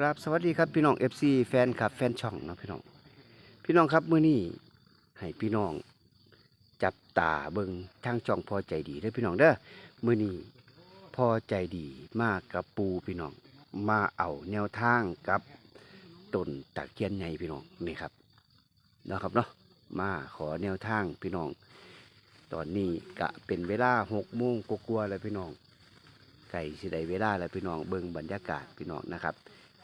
กราบสวัสดีครับพี่น้อง FC แฟนคลับแฟนช่องนะพี่น้อง พี่น้องครับมื้อนี้ให้พี่น้อง จับตาเบิงทางช่องพอใจดีเด้อพี่น้องเด้อมื้อนี้พอใจดีมากกับปูพี่น้อง มาเอาแนวทางกับต้นตะเคียนใหญ่พี่น้องนี่ครับนะครับเนาะมาขอแนวทางพี่น้อง ตอนนี้กะเป็นเวลาหกโมงกว่าๆแล้วพี่น้องไก่สิได้เวลาแล้วพี่น้องเบิงบรรยากาศพี่น้องนะครับ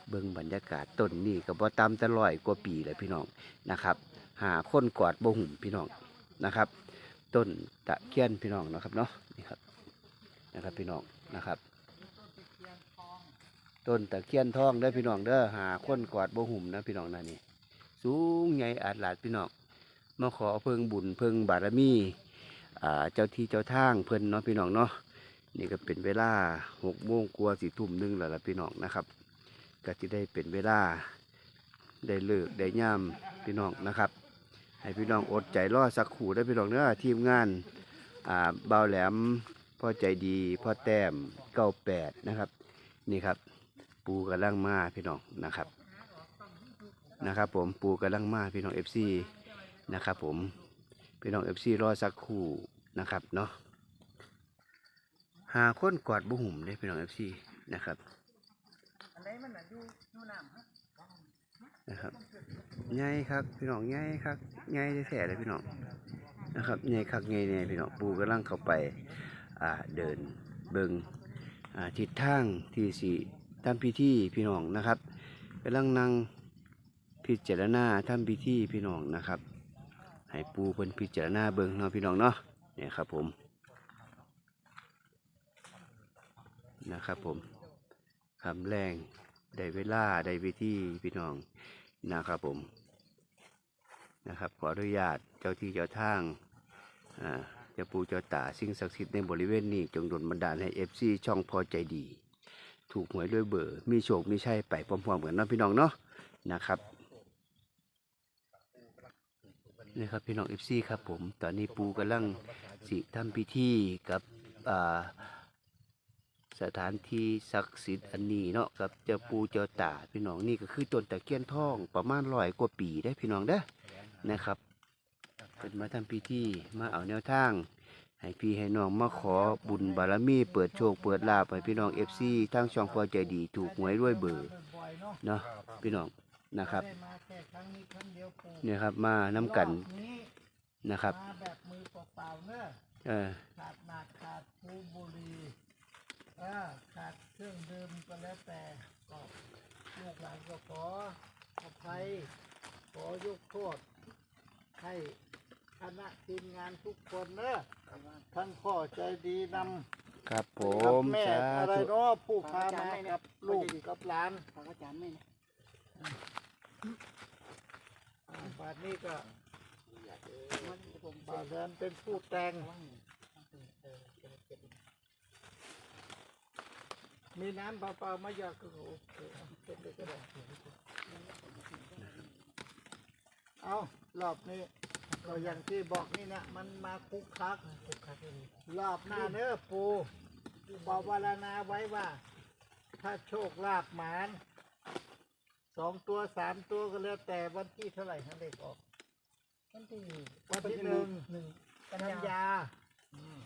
เบิ่งบรรยากาศต้นนี้ก็บ่ต่ำแต่ร้อยกว่าปีแล้วพี่น้องนะครับ หาคนกอดบ่หุ่มพี่น้องนะครับ ต้นตะเคียนพี่น้องนะครับเนาะนี่ครับนะครับพี่น้องนะครับ ต้นตะเคียนทองเด้อพี่น้องเด้อหาคนกอดบ่หุ่มนะพี่น้องนั่นนี่สูงใหญ่อาจหลาดพี่น้องมาขอเพิ่งบุญเพิ่งบารมีอ่าเจ้าที่เจ้าทางเพิ่นเนาะพี่น้องเนาะนี่ก็เป็นเวลาหกโมงกว่าสี่ทุ่มหนึงแล้วล่ะพี่น้องนะครับ ก็จะได้เป็นเวลาได้เลิกได้ย่ำพี่น้องนะครับ ให้พี่น้องอดใจรอสักขู่ได้พี่น้องเนื้อทีมงานอ่าเบาแหลมพ่อใจดีพ่อแต้มเก้าแปดนะครับ นี่ครับ ปูกำลังมาพี่น้องนะครับนะครับ ผมปูกำลังมาพี่น้องเอฟซีนะครับผมพี่น้องเอฟซีรอสักคู่นะครับเนาะหาคนกอดบุหุ่มเลยพี่น้องเอฟซีนะครับ นะครับใหญ่ครับพี่น้องใหญ่ครับใหญ่แท้ๆเลยพี่น้องนะครับใหญ่คักใหญ่แน่พี่น้องปูกำลังเข้าไปอ่าเดินเบิงอ่าทิศทางที่สีทำพิธีพี่น้องนะครับกำลังนั่งพิจารณาทำพิธีพี่น้องนะครับ ให้ปูเพิ่นพิจารณาเบิงเนาะพี่น้องเนาะเนี่ยครับผมนะครับผมคำแรง ได้เวลาได้วิธีพี่น้องนะครับผมนะครับ ขออนุญาตเจ้าที่เจ้าทางอ่าเจ้าปู่เจ้าตาสิ่งศักดิ์สิทธิ์ในบริเวณนี้ จงดลบันดาลให้เอฟซีช่องพอใจดี ถูกหวยด้วยเบอร์ มีโชคมีชัยไปพร้อมๆกันเนาะพี่น้องเนาะนะครับนี่ครับพี่น้องเอฟซีครับผม ตอนนี้ปูกำลังสิทำพิธีกับอ่า สถานที่ศักดิ์สิทธิ์อันนี้เนาะกับเจ้าปูเจ้าตาพี่น้องนี่ก็คือต้นตะเคียนทองประมาณร้อยกว่าปีได้พี่น้องเด้อนะครับเป็นมาทำพิธีมาเอาแนวทาง ให้พี่ให้น้องมาขอบุญบารมี เปิดโชคเปิดลาภให้พี่น้องเอฟซีทางช่องพอใจดีถูกหวยด้วยเบอร์เนาะพี่น้องนะครับได้มาแค่ครั้งนี้ครั้งเดียวปู่เนี่ยครับมาน้ำกันรอบนี้นะครับมาแบบมือเปล่าๆเนอะเออขาดหมากขาดภูบุหรีเออขาดเครื่องดื่มก็แล้วแต่ก็ลูกหลานก็ขออภัยขอยกโทษให้คณะทีมงานทุกคนเนอะทั้งพ่อใจดีนำครับผกับมแม่สาอะไรธุเนาะผู้พามากับลูกกับหลานพระอาจารย์ไม่นะอ่าบาดนี้ก็บาดแดนเป็นผู้แต่ง มีน้ำเปล่าๆไม่อยากก็โอเคเอาเก็บเลยก็ได้เอารอบนี้ก็อย่างที่บอกนี่นะมันมาคุกคัก รอบหน้าเนื้อปูบอกวารณาไว้ว่า ถ้าโชคลาภหมานสองตัวสามตัวก็แล้วแต่วันที่เท่าไหร่ท่านเด็กออกวันที่วันที่หนึ่งหนึ่งกักันนยายาอืม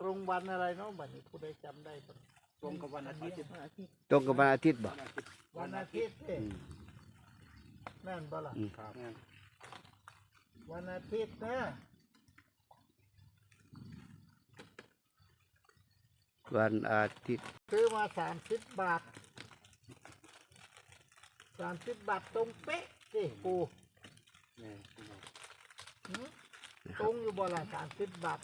ตรงวันอะไรเนาะบัดนี้ผู้ใดจำได้บ้าง ตรงกับวันอาทิตย์วันอาทิตย์ตรงกับวันอาทิตย์บ่วันอาทิตย์เด้อืมแม่นบ่ล่ะอืมวันอาทิตย์นะวันอาทิตย์ซื้อมาสามสิบบาทสามสิบบาทตรงเป๊ะสิปูหืมนะคตรัรบงอยู่บ่ล่ะสามสิบบาท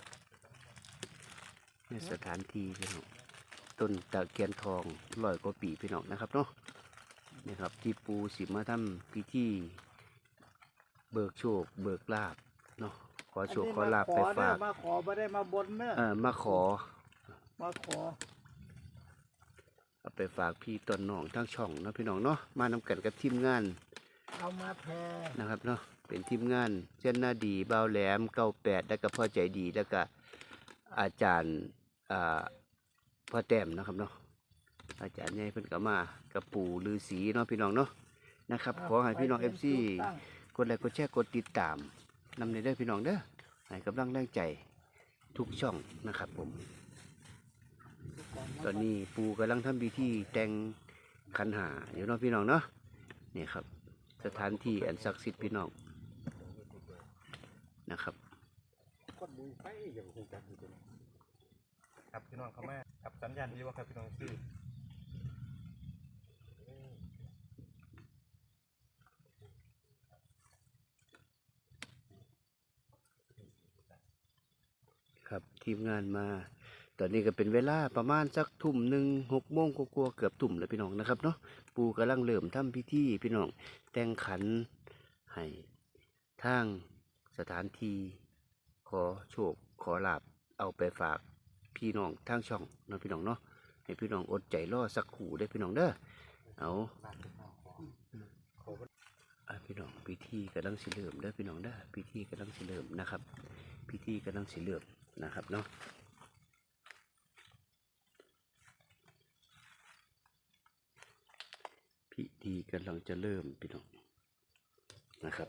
ในสถานที่พี่น้อง ต้นตะเคียนทองร้อยกว่าปีพี่น้องนะครับเนาะนี่ครับที่ปูสิมาทำพิธีเบิกโชค เบิกลาบเนาะขอโชคขอลาบไปอันนี้ฝากมาขอเนอะมาขอไม่ได้มาบนเนอะเออมาขอ มาขอเอาไปฝากพี่ต้นน้องทั้งช่องเนาะพี่น้องเนาะมานำกันกับทีมงานเอามาแพรนะครับเนาะเป็นทีมงานเช่นหน้าดีเบาวแหลมเก้าแปดแล้วก็พ่อใจดีแล้วก็อาจารย์อ่า พ่อแต้มนะครับเนาะอาจารย์ใหญ่เพิ่นก็มากับปู่ฤาษีเนาะพี่น้องเนาะนะครับขอให้พี่น้องเอฟซีตั้งกดไลค์กดแชร์กดติดตามนำในเด้อพี่น้องเด้อให้กำลังแรงใจทุกช่องนะครับผม ตอนนี้ปูกำลังทำพิธีแต่งขันหาอยู่เนาะพี่น้องเนาะนี่ครับ สถานที่อันศักดิ์สิทธิ์พี่น้องนะครับ คงจักองครับพี่น้องเข้ามาครับสัญญาณดีว่าครับพี่น้องชื่อครับทีมงานมา ตอนนี้ก็เป็นเวลาประมาณสักทุ่มหนึ่งหกโมงกว่าๆเกือบทุ่มแล้วพี่น้องนะครับเนาะปูกำลังเริ่มทำพิธีพี่น้องแต่งขันให้ทางสถานที่ขอโชคขอลาบเอาไปฝาก พี่น้องทางช่องเนาะพี่น้องเนาะให้พี่น้องอดใจรอสักขู่ได้พี่น้องเด้อเอาพี่น้องขอขออะพี่น้องพิธีกำลังสิเริ่มเด้อพี่น้องเด้อพิธีกำลังสิเริ่มนะครับ พิธีกำลังสิเริ่มนะครับเนาะพิธีกำลังจะเริ่มพี่น้องนะครับ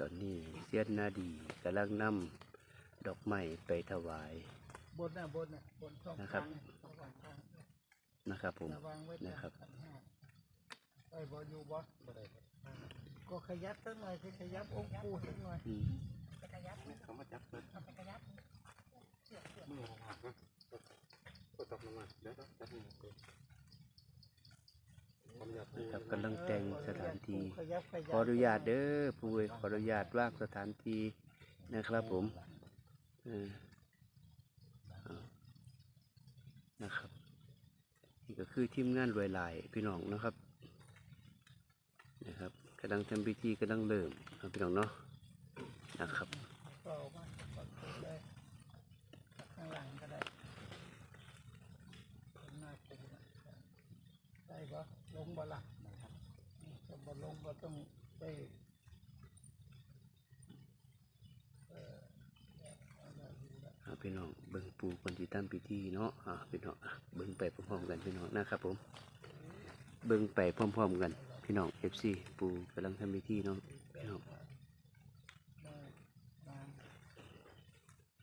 ตอนนี้เซียนนาดีกำลังนำดอกไม้ไปถวาย บนน่ะบนน่ะบนช่องนะครับทางระหว่างทางนะครับผม ระวังไว้นะครับ ขันห้าไปบ่อยู่บ่ก็ขยับสักหน่อยสิขยับองค์ปู่สักหน่อยอืมเขามาจับเปิดมือหักนะก็ตกลงมาเดี๋ยวจับมือเปิด ความอยากปูครับกำลังแต่งสถานที่ขยับขยับขออนุญาตเด้อผู้เอ๋ยขออนุญาตว่างสถานที่นะครับผมเออเอานะครับนี่ก็คือทีมงานรวยหลายพี่น้องนะครับนะครับกำลังทำพิธีกำลังเริ่มนะพี่น้องเนาะนะครับ ก็ออกมาก่อนเลยข้างหลังก็ได้ข้างหน้าปู่นะได้ บ่ลงบ่ล่ะถ้าบ่ลงก็ต้องไปเอ่ออะไรอยู่ล่ะอ่าพี่น้องเบิ่งปูคนที่ทำพิธีเนาะอ่าพี่น้องอะเบิ่งไปพร้อมๆกันพี่น้องนะครับผม เบิ่งไปพร้อมๆกันพี่น้องเอฟซีปูกำลังทำพิธีเนาะพี่น้อง ได้มา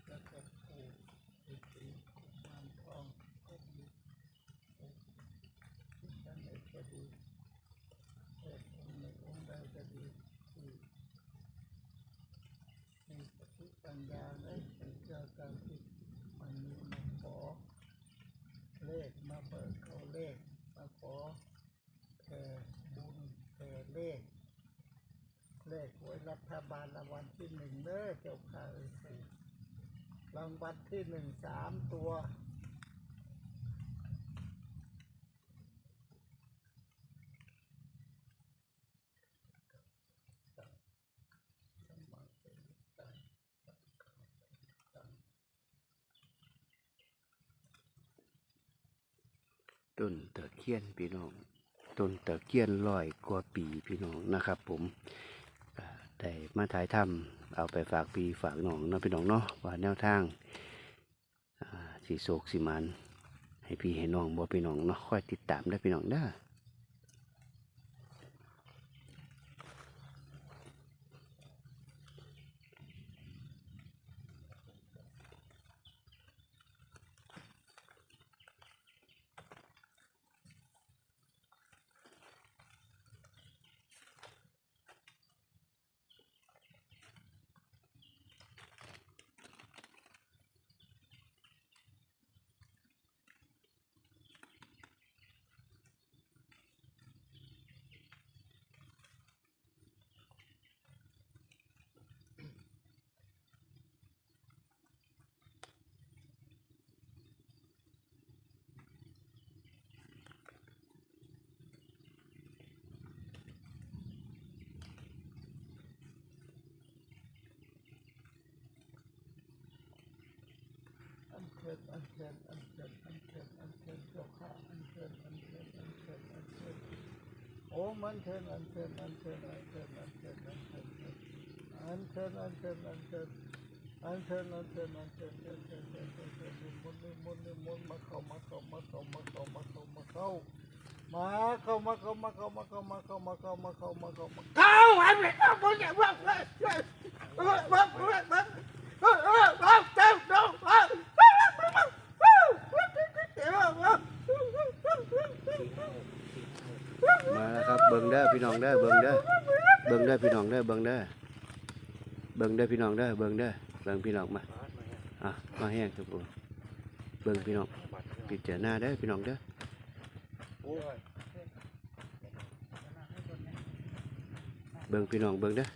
แล้วก็ปู่ฤาษีกุมารทองก็ดีที่ท่านไหนก็ดีเทพองค์ไหนองค์ใดก็ดีที่มีสติปัญญาและเจ้าการที่มันมีมาขอเลขมาเบิกเอาเลขมาขอแผ่บุญแผ่เลข เลขหวยรัฐ บาลรางวัลที่หนึ่งเด้อเจ้าค่ะเอ้ยรางวัลที่หนึ่งสามตัว ต้นตะเคียนพี่น้อง ต้นตะเคียนลอยกว่าปีพี่น้องนะครับผม ได้มาถ่ายทำเอาไปฝากปีฝากน้องเนาะพี่น้องเนาะว่าแนวทางสีโศกสีมันให้พี่ให้น้องบ่พี่น้องเนาะค่อยติดตามได้พี่น้องเด้ อญเชิญอัญเชิญอัญเชิญอัญเชิญอัญเชิญเจ้าข้าอัญเชิญอัญเชิญอัญเชิญอัญเชิญโอ้มันเชิญอัญเชิญอัญเชิญอัญเชิญอัญเชิญอัญเชิญอัญเชิญอัญเชิญอัญเชิญอัญเชิญอัญเชิญอัญเชิญอัญเชิญอัญเชิญอัญเชิญนิมนต์นิมนต์นิมนต์มาเข้ามาเข้ามาเข้ามาเข้ามาเข้ามาเข้ามาเข้ามาเข้ามาเข้ามาเข้ามาเข้ามาเข้ามาเข้ามาเข้ามาเข้าอันนี้เข้ามาเนี่ยว่าว่าว่าว่าว่าว่าว่าเจ้าเจ้าว่ามาแล้วครับเบิ่งเด้อพี่น้องเด้อเบิ่งเด้อเบิ่งเด้อพี่น้องเด้อเบิ่งเด้อเบิ่งเด้อพี่น้องเด้อเบิ่งเด้อเบิ่งพี่น้องมาอะมาแห้งทุกคนเบิ่งพี่น้องปิดเจารณาเด้อพี่น้องเด้อเบิ่งพี่น้องเบิ่งเด้อ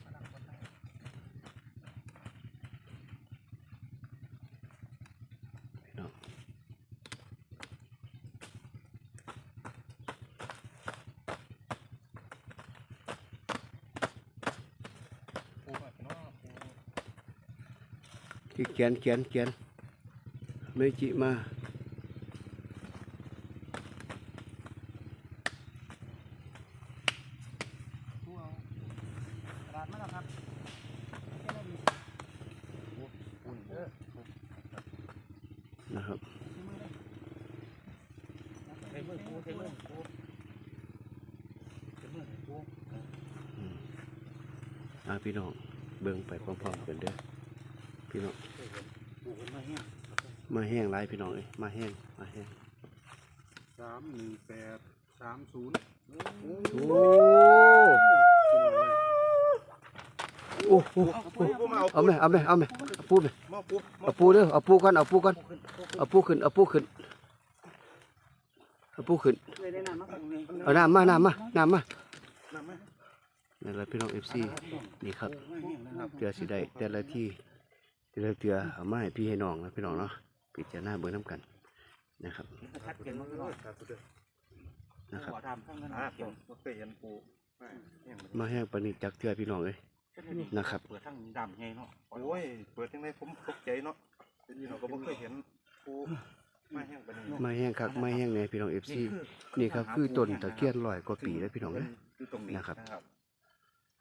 ขียนเขียนเขียนเมจิมานะครับอาพี่น้องเบิ่งไปพร้อมๆกันเด้อ พี่น้องปูขึ้นมาเฮียมาแห้งหลายพี่น้องเอ้ยมาแห้งมาแห้งสามหนึ่งแปดสามศูนย์โอ้โอ้โหปูมาเอาเอาไหมเอาไหมเอาไหมเอาปูไหมมาปูเอาปูเด้อเอาปูก่อนเอาปูก่อนเอาปูขึ้นเอาปูขึ้นเอาปูขึ้นเลยได้น้ำมาตรงนี้เอาน้ำมาน้ำมาน้ำมาน้ำไหมนั่นแหละพี่น้องเอฟซีนี่ครับมาเฮียนะครับเตือสิได้แต่ละที่ แต่ละเตือเอามาให้พี่ให้น้องนะพี่น้องเนาะพิจารณาเบิ่งน้ำกันนะครับชัดเจนมากเลยครับปูเด้อนะครับขอทำข้างกันอ่าเกี่ยวผมเคยเห็นปูไม่ยังมาแห้งปานนิจักเตือพี่น้องเลยนะครับเปิดทั้งดำไงเนาะโอ้ยเปิดยังไงผมตกใจเนาะเป็นยี่ห้อก็บ่เคยเห็นปูไม่แห้งปานนี้มาแห้งคักมาแห้งเนี่ยพี่น้องเอฟซีนี่ครับคือต้นตะเคียนลอยกว่าปีแล้วพี่น้องนะอยู่ตรงนี้นะครับ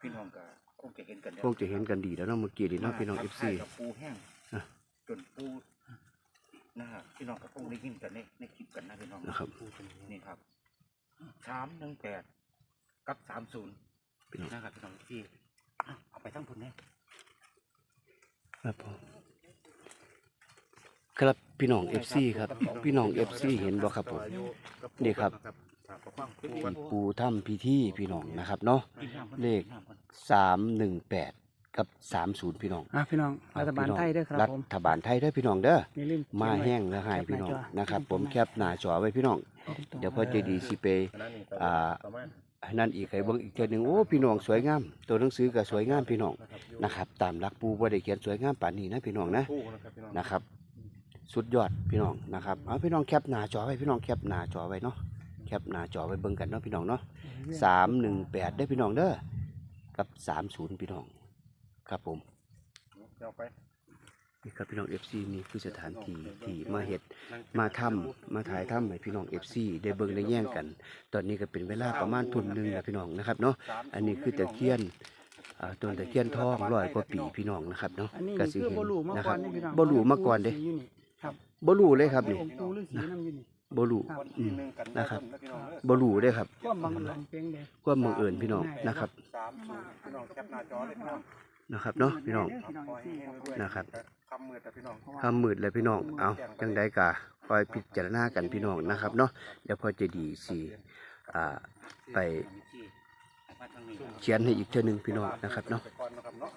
พี่น้องก็ค งจะเห็นกันคงจะเห็นกันดีแล้วเนาะเมื่อกี้นี่เนาะพี่น้องเอฟซีกับปูแห้งอะจนปูนะครับพี่น้องก็คงได้ยินกันในในคลิปกันนะพี่น้องนะครับนี่ครับสามหนึ่งแปดกับสามศูนย์พี่น้องนะครับพี่น้องที่อะเอาไปทั้งผลเนี่ยครับผมครับพี่น้องเอฟซีครับ พี่น้องเอฟซีเห็นบ่ครับผมนี่ครับที่ปูถ้ำพิธีพี่น้องนะครับเนาะกินน้ำก่อนเลขกินน้ำก่อน สามหนึ่งแปดกับสามศูนย์พี่น้อง อะพี่น้องรัฐบาลไทยเด้อครับรัผม ฐบาลไทยเด้อพี่น้องเด้ออย่าลืมมาเขียนไว้แห้งแล้วหายพี่น้องแคปหน้าจอนะครับ ผมแคปหน้าจอไว้พี่น้อง เดี๋ยวพอใจดีสิไปอ่านั่นอีกไอ้เบิ่งอีกเทื่อหนึงโอ้พี่น้องสวยงามตัวหนังสือก็สวยงามพี่น้องนะครับ ตามหลักปูบ่ได้เขียนสวยงามปานนี้นะพี่น้องนะปูนะครับพี่น้องนะครับ สุดยอดพี่น้องนะครับเอาพี่น้องแคปหน้าจอไว้พี่น้องแคปหน้าจอไว้เนาะแคปหน้าจอไว้เบิ่งกันเนาะพี่น้องเนาะสามหนึ่งแปดได้อพี่น้องเด้อ กับสามศูนย์พี่น้อง ครับผมเดี๋ยวไปนี่ครับพี่น้องเอฟซีนี่คือสถานที่ที่มาเฮ็ดมาทำมาถ่ายทำให้พี่น้องเอฟซีได้เบิ่งได้แย่งกัน ตอนนี้ก็เป็นเวลาประมาณทุ่มหนึงแล้วพี่น้องนะครับเนาะอันนี้คือตะเคียนอ่าต้นตะเคียนทองร้อยกว่าปีพี่น้องนะครับเนาะอันนี้ก็สิคือเห็นบ่รู้มานะคก่อรันบนี่พี่น้องบ่รู้มาก่อนเด้ยู่นี่ครับบ่รู้เลยครับนี่ บรูอืมนะครับบพี่น้องเด้อครับความบังเอิญเพียงเด้ความบังเอิญพี่น้องนะครับ สามศูนย์พี่น้องแคปหน้าจอเลยพี่น้องนะครับเนาะพี่น้องพี่น้องคอยให้ครับด้วยนะครับ คำมือแต่พี่น้อง คำมืดเลยพี่น้อง เอาจังใดกะคอยพิจารณากันพี่น้องนะครับเนาะเดี๋ยวพอจะดีสิอ่าไปที่ไปเขียนให้อีกเทื่อหนึงพี่น้องนะครับเนาะ ไปก่อนนะครับเนาะ